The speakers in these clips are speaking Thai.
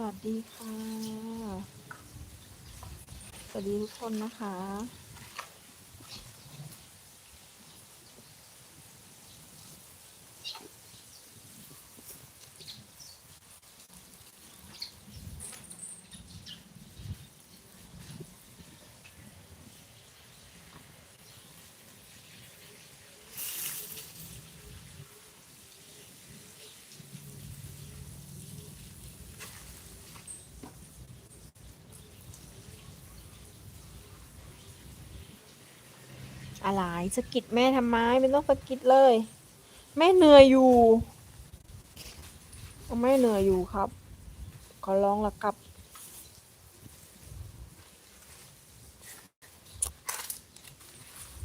วัสดีค่ะ สวัสดีทุกคนนะคะ อะไรสะกิดแม่ทำไมไม่ต้องสะกิดเลย แม่เหนื่อยอยู่แม่เหนื่อยอยู่ครับ ขอร้องละกลับ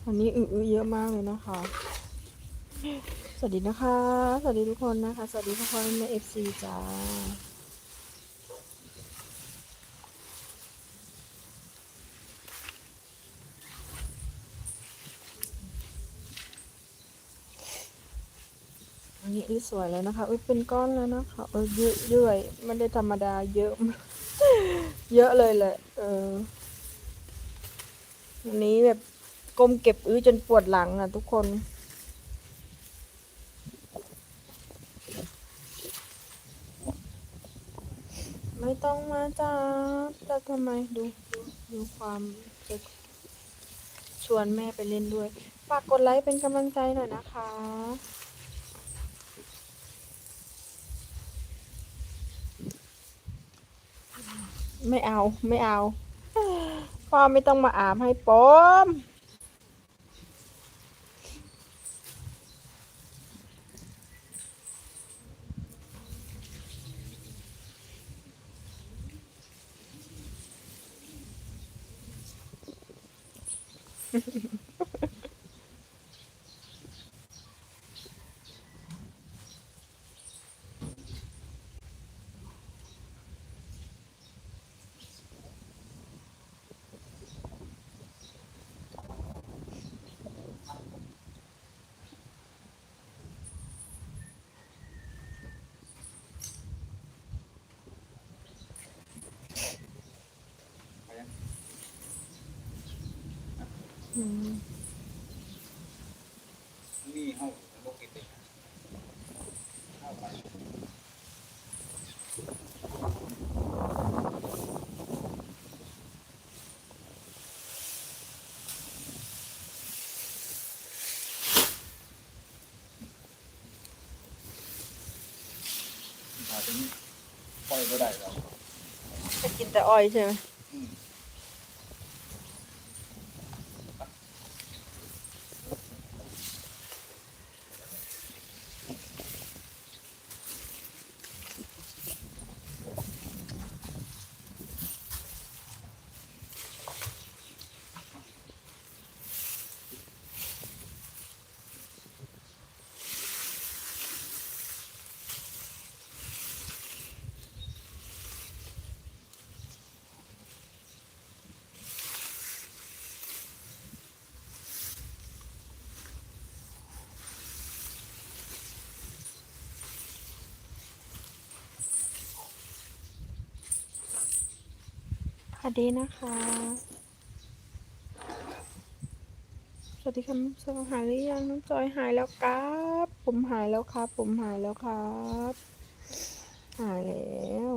วันนี้อึๆเยอะมากเลยนะคะ สวัสดีนะคะ สวัสดีทุกคนนะคะ สวัสดีทุกคนในเอฟซีจ้า นนี้อุ้ยสวยแล้วนะคะอุ้ยเป็นก้อนแล้วนะคะเออเยอะเยอะไม่ได้ธรรมดาเยอะ เยอะเลยแหละ เออวันนี้แบบก้มเก็บอื้อจนปวดหลังอะ ทุกคน ไม่ต้องมาจ้าแต่ทำไมดูดูความชวนแม่ไปเล่นด้วย ฝากกดไลค์เป็นกำลังใจหน่อยนะคะ ไม่เอาไม่เอา พ่อไม่ต้องมาอาบให้ปม นี่ห้องปกติเข้าไปอาจจะปล่อยก็ได้แล้วจะกินแต่อ้อยใช่ไหม วัสดีนะคะ สวัสดีค่ะสวัสดีหายหรือยังน้องจอยหายแล้วครับ ผมหายแล้วครับ ผมหายแล้วครับ หายแล้ว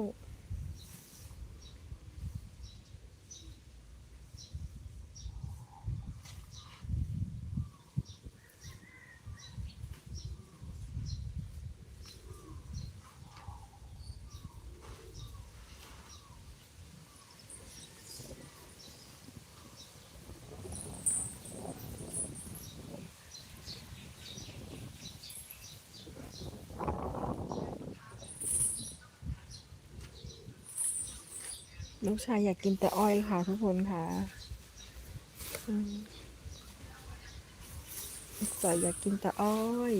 ลูกชายอยากกินแต่อ้อยค่ะทุกคนค่ะลูกชายอยากกินแต่อ้อย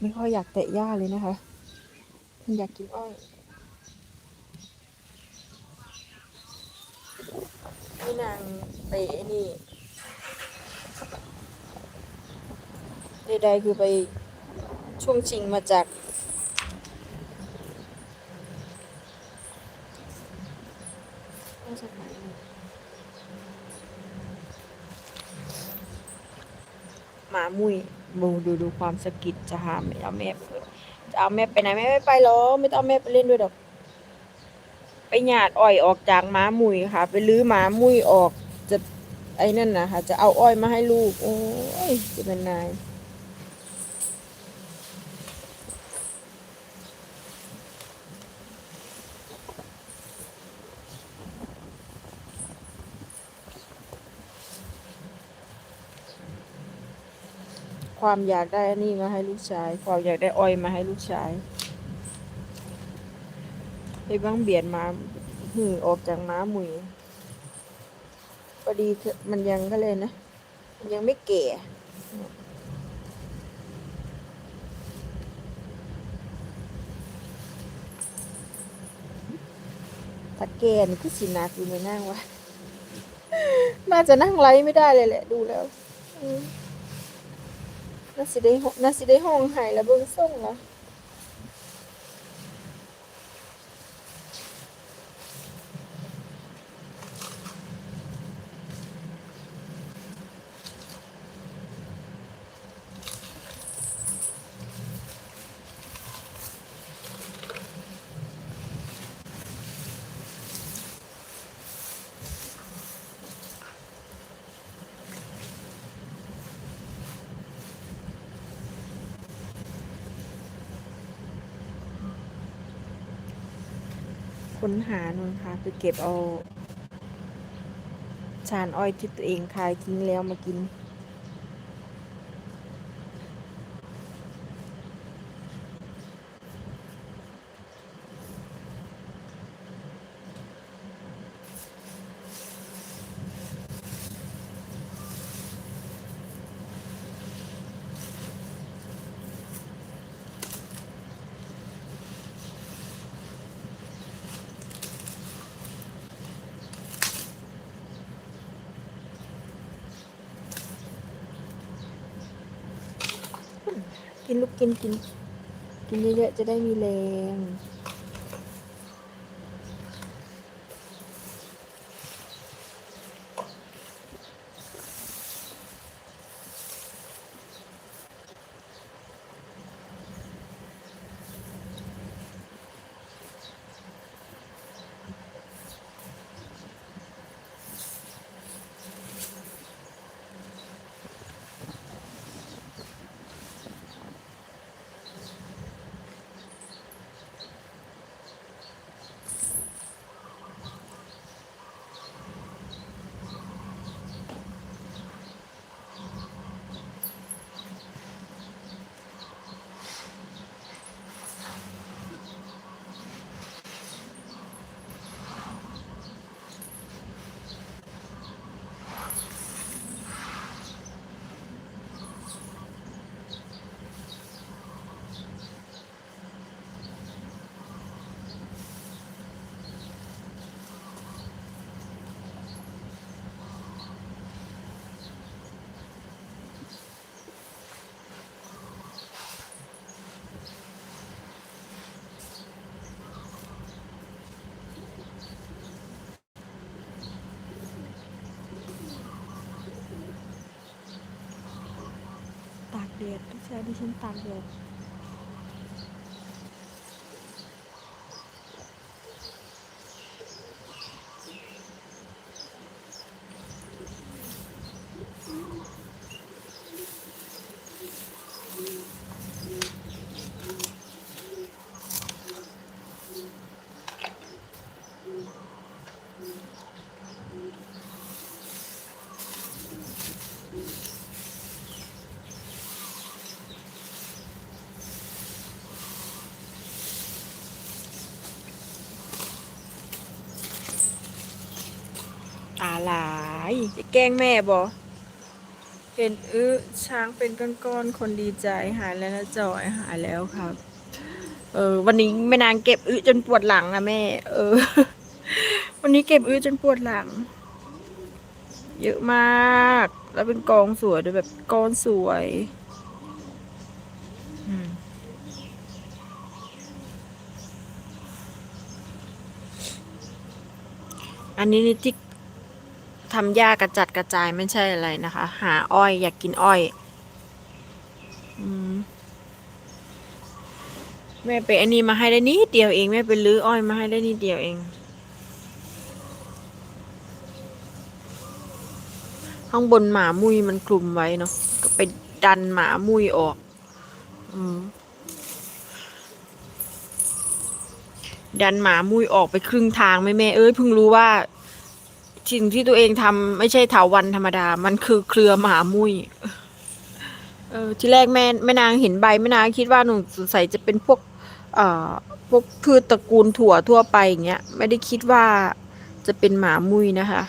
ไม่ค่อยอยากเตะหญ้าเลยนะคะมันอยากกินอ้อยพี่นางไปนี่ใดๆคือไปช่วงชิงมาจาก มามุยดูดูดูความสะกิดจะหาไม่เอาแม่ไปด้วยจะเอาแม่ไปไหนแม่ไม่ไปหรอไม่ต้องเอาแม่ไปเล่นด้วยดอก ไปหยาดอ้อยออกจากหมามุยค่ะ ไปลื้อหมามุยออกจะไอ้นั่นนะคะจะเอาอ้อยมาให้ลูก โอ้ยจะเป็นนาย ความอยากได้นนี้มาให้ลูกชาย ความอยากได้อ้อยมาให้ลูกชายไปบ้างเบียดมาหือออกจากม้าหมุยพอดีมันยังก็เลยนะมันยังไม่แก่ถ้าแกนคือสินากูไม่นั่งวะน่าจะนั่งไลไม่ได้เลยแหละ ดูแล้ว อืม น่าสิได้น่าสิได้ห้องหายแล้วเบิ่งส่งละค้ นหาหน่อยค่ะ คือเก็บเอาชานอ้อยที่ตัวเองคายทิ้งแล้วมากิน กินลูกกินกินกินเยอะๆจะได้มีแรง ตากแดดใช่ดิฉันตากแดดอะไรจะแกล้งแม่บอเห็นอื้อช้างเป็นก้อนๆคนดีใจหายแล้วนะจอยหายแล้วครับ เออ วันนี้แม่นางเก็บอื้อจนปวดหลังอะแม่ เออ วันนี้เก็บอื้อจนปวดหลัง เยอะมาก แล้วเป็นกองสวยด้วยแบบก้อนสวยอันนี้นี่ที่ ทำหญ้ากระจัดกระจายไม่ใช่อะไรนะคะ หาอ้อยอยากกินอ้อยอมแม่ไปอันนี้มาให้ได้นิดเดียวเองแม่ไปลื้ออ้อยมาให้ได้นิดเดียวเองข้างบนหมามุยมันคลุมไว้เนาะก็ไปดันหมามุยออก อืมดันหมามุยออกไปครึ่งทางแม่แม่เอ้ยเพิ่งรู้ว่า สิ่งที่ตัวเองทำไม่ใช่เถาวันธรรมดา มันคือเครือมหามุ้ยเออที่แรกแม่แม่นางเห็นใบแม่นางคิดว่าหนูสงสัยจะเป็นพวก เอ่อพวกพืชตระกูลถั่วทั่วไปอย่างเงี้ย ไม่ได้คิดว่าจะเป็นหมามุ้ยนะคะ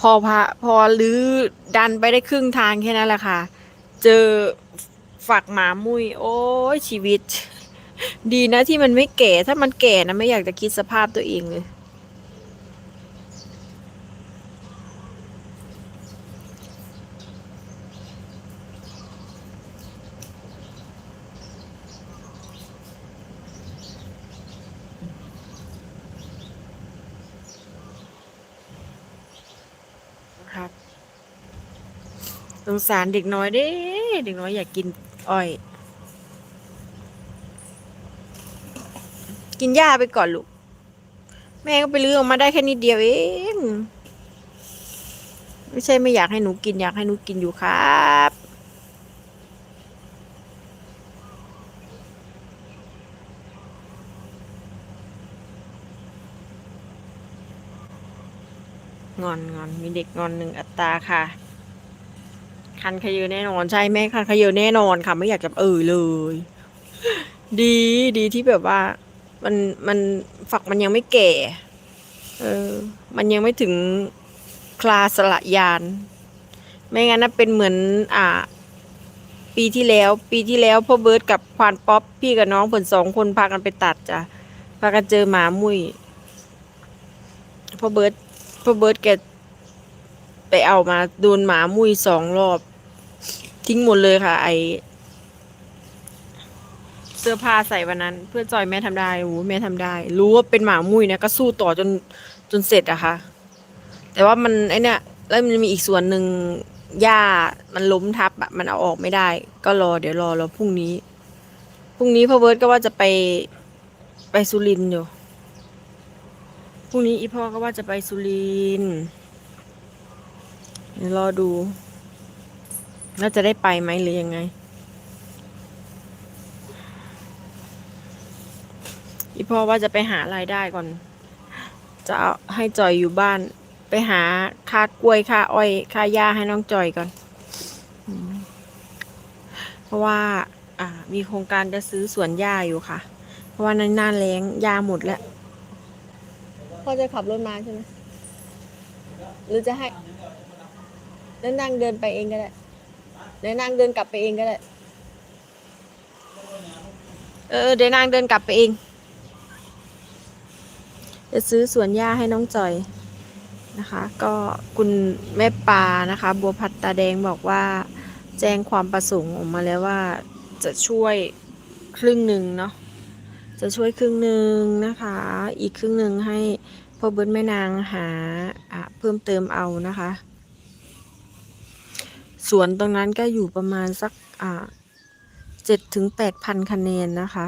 พอพะพอลื้อดันไปได้ครึ่งทางแค่นั้นแหละค่ะ เจอฝักหมามุ้ยโอ้ยชีวิต ดีนะที่มันไม่แก่ถ้ามันแก่นะไม่อยากจะคิดสภาพตัวเองเลย สงสารเด็กน้อยเด้ เด็กน้อยอยากกินอ้อย กินหญ้าไปก่อนลูก แม่ก็ไปลื้อออกมาได้แค่นิดเดียวเองไม่ใช่ไม่อยากให้หนูกินอยากให้หนูกินอยู่ครับงอนงอนมีเด็กงอนหนึ่งอัตราค่ะ คันขยือแน่นอนใช่แม่คันขยือแน่นอนค่ะ ไม่อยากจะเอ่ยเลย ดีดีที่แบบว่า มันมันฝักมันยังไม่แก่ เออ มันยังไม่ถึงคลาสละยาน ไม่งั้นนะเป็นเหมือน อ่า ปีที่แล้ว ปีที่แล้วพ่อเบิร์ดกับควานป๊อปพี่กับน้องผลสองคนพากันไปตัดจ้ะพากันเจอหมามุ้ยพ่อเบิร์ดพ่อเบิร์ดแกไปเอามาโดนหมามุ้ยสองรอบ ทิ้งหมดเลยค่ะ ไอเสื้อผ้าใส่วันนั้น เพื่อจอยแม่ทำได้โอ้โหแม่ทำได้ รู้ว่าเป็นหมามุ้ยนะก็สู้ต่อจนจนเสร็จอะค่ะ แต่ว่ามันไอเนี่ยแล้วมันมีอีกส่วนหนึ่งหญ้ามันล้มทับอะมันเอาออกไม่ได้ ก็รอเดี๋ยวรอรอพรุ่งนี้พรุ่งนี้พ่อเบิร์ตก็ว่าจะไปไปสุรินอยู่พรุ่งนี้อีพ่อก็ว่าจะไปสุรินเดี๋ยวรอดู น่าจะได้ไปไหมหรือยังไง อีพ่อว่าจะไปหารายได้ก่อน จะเอาให้จอยอยู่บ้าน ไปหาค่ากล้วยค่าอ้อยค่าหญ้าให้น้องจอยก่อน เพราะว่าอ่า มีโครงการจะซื้อสวนหญ้าอยู่ค่ะ เพราะว่านั้นหน้าแล้งหญ้าหมดแล้วพ่อจะขับรถมาใช่ไหมหรือจะให้แล้วนั่งเดินไปเองก็ได้ แล้วนั่งเดินกลับไปเองก็ได้ เออ เดี๋ยวนางเดินกลับไปเอง จะซื้อสวนหญ้าให้น้องจอยนะคะ ก็คุณแม่ปานะคะ บัวพัดตาแดงบอกว่า แจ้งความประสงค์ออกมาแล้วว่าจะช่วยครึ่งหนึ่งเนาะ จะช่วยครึ่งหนึ่งนะคะ อีกครึ่งหนึ่งให้พ่อเบิร์ดแม่นางหาเพิ่มเติมเอานะคะ สวนตรงนั้นก็อยู่ประมาณสักอ่าเจ็ดถึงแปดพันคะแนนนะคะ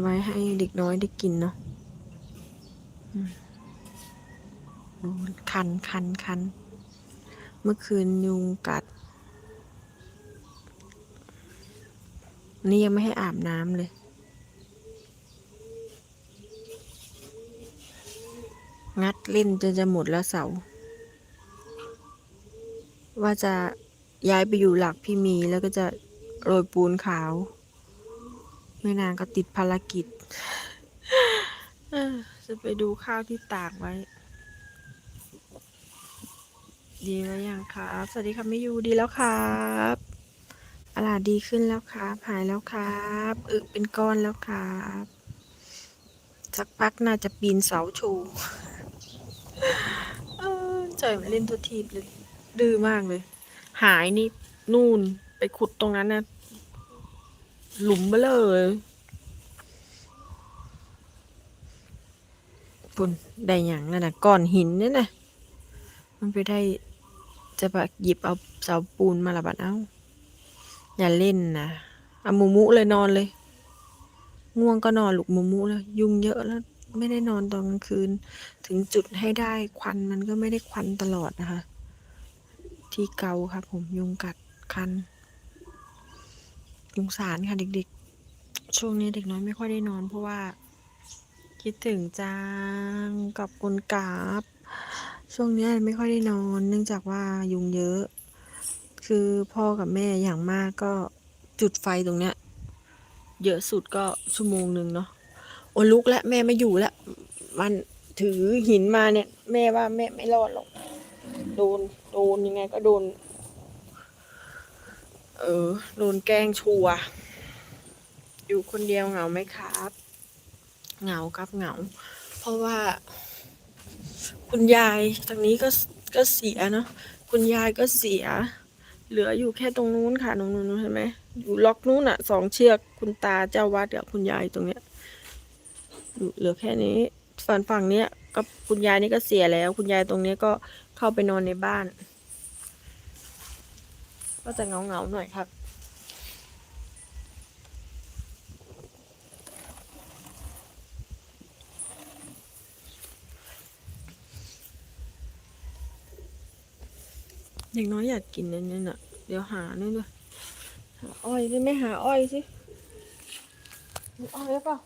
ไว้ให้เด็กน้อยได้กินเนาะคันคันคันเมื่อคืนยุงกัด นี่ยังไม่ให้อาบน้ำเลย งัดเล่นจนจะหมดแล้วเสา ว่าจะย้ายไปอยู่หลักพี่มีแล้วก็จะโรยปูนขาวแม่นางก็ติดภารกิจจะไปดูข้าวที่ตากไว้ ดีแล้วยังครับ สวัสดีค่ะไม่ยูดีแล้วครับอาลาดีขึ้นแล้วครับ หายแล้วครับอึเป็นก้อนแล้วครับสักพักน่าจะปีนเสาชว์เออจอยมันเล่นตัวทีบเลย ดื้อมากเลย หายนี่นู่นไปขุดตรงนั้นนะหลุมเบลเลยปุ่นได้อย่างนั่นนะก้อนหินนี่นะมันไปได้จะแบบหยิบเอาเสาปูนมาละบัดเอ้าอย่าเล่นนะเอาหมูมุเลยนอนเลย ง่วงก็นอนลูกหมูมุเลยยุงเยอะแล้ว ไม่ได้นอนตอนกลางคืน ถึงจุดให้ได้ควันมันก็ไม่ได้ควันตลอดนะคะ ที่เกาครับผมยุงกัดคันยุงสารค่ะเด็กๆ ช่วงนี้เด็กน้อยไม่ค่อยได้นอนเพราะว่า คิดถึงจังกับกุนกาบ ช่วงนี้ไม่ค่อยได้นอน เนื่องจากว่ายุงเยอะ คือพ่อกับแม่อย่างมากก็จุดไฟตรงเนี้ย เยอะสุดก็ชั่วโมงหนึ่งเนาะโอ้ลุกแล้วแม่ไม่อยู่แล้วมันถือหินมาเนี่ย แม่ว่าแม่ไม่รอดหรอกโดน โดนยังไงก็โดน เออ โดนแกล้งชัวร์อยู่คนเดียวเหงาไหมครับ เหงาครับเหงา เพราะว่า คุณยายทางนี้ก็ก็เสียเนาะคุณยายก็เสีย เหลืออยู่แค่ตรงนู้นค่ะตรงนู้นเห็นไหมอยู่ล็อกนู้นอะสองเชือกคุณตาเจ้าวัดกับคุณยายตรงเนี้ยอยู่เหลือแค่นี้ฝั่งฝั่งเนี้ยก็คุณยายนี่ก็เสียแล้ว คุณยายตรงเนี้ยก็ เข้าไปนอนในบ้าน ก็จะเงาเงาหน่อยครับอย่างน้อยอยากกินนั่นน่ะ เดี๋ยวหานี่ด้วยหาอ้อยสิไม่หาอ้อยสิอ้อยหรือเปล่า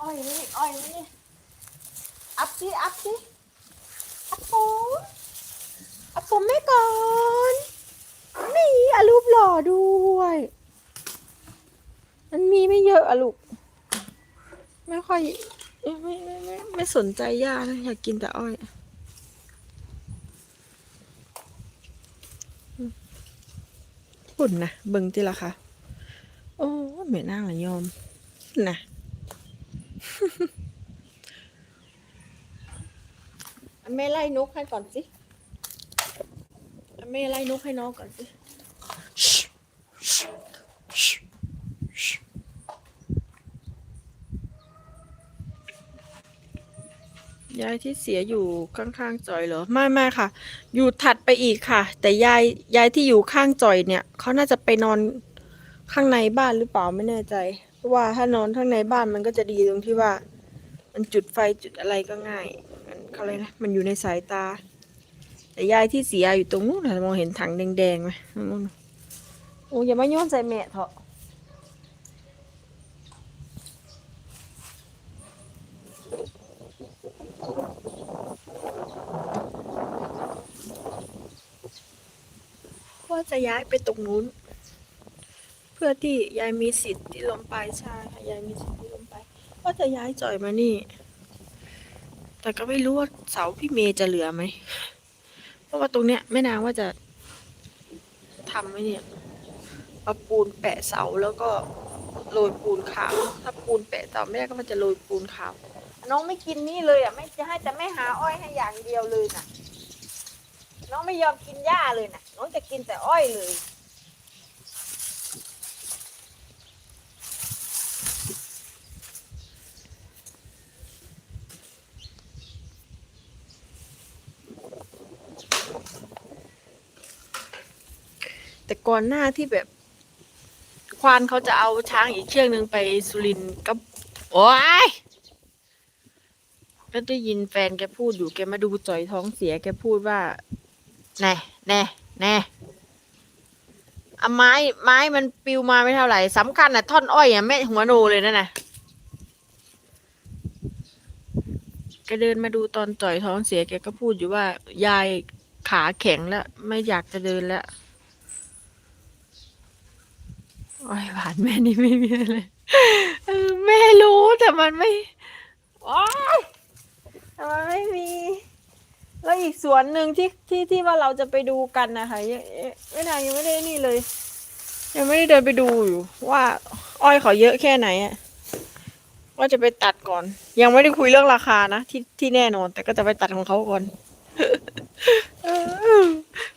อ้อยนี่อ้อยนี่อัพสิอัพสิ อัพผมอัพผมแม่ก่อน นี่อะรูปหล่อด้วย มันมีไม่เยอะอะลูก ไม่ค่อย ไม่ไม่ไม่ไม่ไม่สนใจย่านะอยากกินแต่อ้อย หุ่นนะเบิ่งติละค่ะ โอ้แม่นางละยอมนะ อัน แม่ไล่นกให้ก่อนสิอแม่ไล่นกให้น้องก่อนสิยายที่เสียอยู่ข้างๆจอยเหรอไม่ไม่ค่ะ อยู่ถัดไปอีกค่ะ แต่ยายยายที่อยู่ข้างจอยเนี่ยเขาน่าจะไปนอนข้างในบ้านหรือเปล่าไม่แน่ใจ เพราะว่าถ้านอนข้างในบ้านมันก็จะดีตรงที่ว่า มันจุดไฟจุดอะไรก็ง่าย มันเขาเลยกนะ มันอยู่ในสายตา แต่ยายที่เสียอยู่ตรงนู้นน่ะมองเห็นถังแดงๆไหมนู่นน่ะโอ้อย่ามาโย้อนใส่แม่เถอะว่าจะย้ายไปตรงนู้น เพื่อที่ยายมีสิทธิ์ที่ลมปลายใช่ค่ะยายมีสิทธิ์ที่ลมปลายว่าจะย้ายจ่อยมานี่ แต่ก็ไม่รู้ว่าเสาพี่เมย์จะเหลือไหม เพราะว่าตรงเนี้ยแม่นางว่าจะทำไหมเนี่ยเอาปูนแปะเสาแล้วก็โรยปูนขาว ถ้าปูนแปะเสาไม่ได้ก็มันจะโรยปูนขาว น้องไม่กินนี่เลยอะไม่จะให้แต่ไม่หาอ้อยให้อย่างเดียวเลยน่ะ น้องไม่ยอมกินหญ้าเลยน่ะ น้องจะกินแต่อ้อยเลย ก่อนหน้าที่แบบ ควานเขาจะเอาช้างอีกเชือกหนึ่งไปสุรินทร์ก็โอ้ยก็ได้ยินแฟนแกพูดอยู่แกมาดูจ่อยท้องเสียแกพูดว่า แน่แน่แน่เอาไม้ไม้มันปิวมาไม่เท่าไหร่สำคัญอะ ท่อนอ้อยอะแม่หัวโนเลยนั่นน่ะแกเดินมาดูตอนจ่อยท้องเสียแกก็พูดอยู่ว่า ยายขาแข็งแล้ว ไม่อยากจะเดินแล้ว โอ้ยหวานแม่นี่ไม่มีเออแม่รู้แต่มันไม่โอ้ยแต่มันไม่มี แล้วอีกสวนหนึ่งที่ที่ที่ว่าเราจะไปดูกันนะคะยังไม่นานยังไม่ได้นี่เลย ยังไม่ได้เดินไปดูอยู่ ว่า อ้อยเขาเยอะแค่ไหนอะว่าจะไปตัดก่อน ยังไม่ได้คุยเรื่องราคานะที่ที่แน่นอน แต่ก็จะไปตัดของเขาก่อน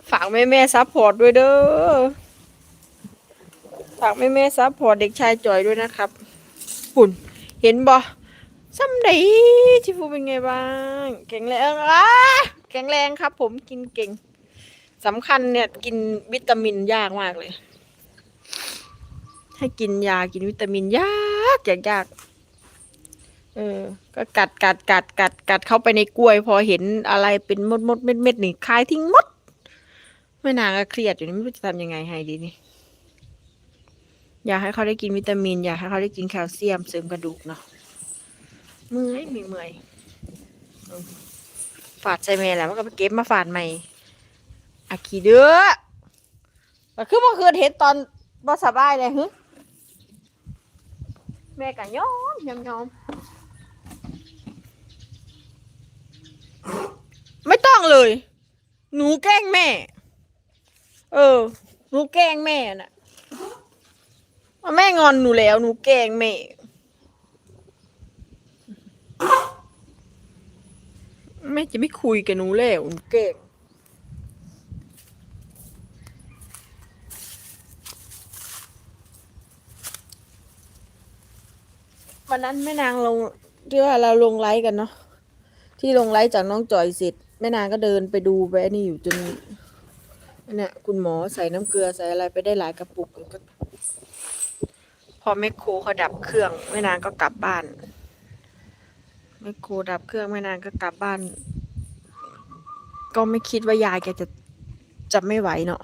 ฝากแม่แม่ซัพพอร์ตด้วยเด้อ ฝากแม่แม่ซัพพอร์ตเด็กชายจอยด้วยนะครับปุ่นเห็นบ่ซ้ำไดที่ฟูเป็นไงบ้าง แข็งแรงอะแข็งแรงครับ ผมกินเก่งสำคัญเนี่ยกินวิตามินยากมากเลย ให้กินยากินวิตามินยากยากยากเออ ก็กัดกัดกัดกัดกัดเข้าไปในกล้วย พอเห็นอะไรเป็นมดมดเม็ดเม็ดนี่คายทิ้งมด ไม่นางก็เครียดอยู่นี่ไม่รู้จะทำยังไงให้ดีนี่ อยากให้เขาได้กินวิตามิน อยากให้เขาได้กินแคลเซียมเสริมกระดูกเนาะเมื่อยเมื่อยเมื่อยฝาดใส่แม่แหล้วมันก็ไปเก็บมาฝาดใหม่อาขี้เด้อแต่คือเมื่อคืนเห็นตอนบ่สบายเลยฮึแม่ก็ยอมยอมยอมไม่ต้องเลย หนูแกล้งแม่ เออ หนูแกล้งแม่น่ะ แม่งอนหนูแล้ว หนูแกล้งแม่ แม่จะไม่คุยกับหนูแล้วหนูแกล้งวันนั้นแม่นางลงที่ว่าเราลงไลฟ์กันเนาะที่ลงไลฟ์จากน้องจอยเสร็จแม่นางก็เดินไปดูไปนี่อยู่จนเนี่ยคุณหมอใส่น้ำเกลือใส่อะไรไปได้หลายกระปุกก็ พอแมคโครเขาดับเครื่องแม่นางก็กลับบ้านแมคโครดับเครื่องแม่นางก็กลับบ้าน ก็ไม่คิดว่ายายแกจะจะไม่ไหวเนาะ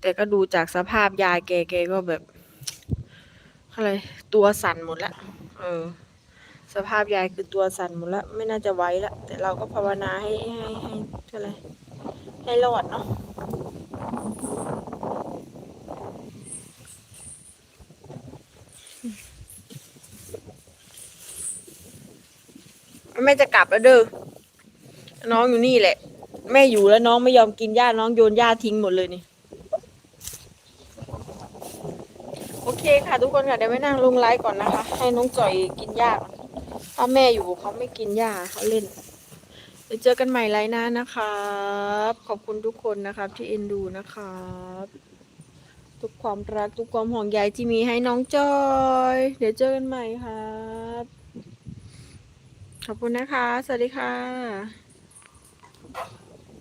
แต่ก็ดูจากสภาพยายแกแกก็แบบอะไรตัวสั่นหมดละเออ สภาพยายคือตัวสั่นหมดละไม่น่าจะไหวละแต่เราก็ภาวนาให้ให้ให้อะไรให้รอดเนาะ ม่จะกลับแล้วเด้อน้องอยู่นี่แหละ แม่อยู่แล้วน้องไม่ยอมกินหญ้าน้องโยนหญ้าทิ้งหมดเลยนี่โอเคค่ะทุกคนค่ะเดี๋ยวไม่นั่งลงไลฟ์ก่อนนะคะ ให้น้องจ่อยกินหญ้าถ้าแม่อยู่เขาไม่กินหญ้าเขาเล่นเดี๋ยวเจอกันใหม่ไลฟ์หน้านะครับ ขอบคุณทุกคนนะครับ ที่เอ็นดูนะครับทุกความรักทุกความห่วงใยที่มีให้น้องจอย เดี๋ยวเจอกันใหม่ครับ ขอบคุณนะคะ สวัสดีค่ะ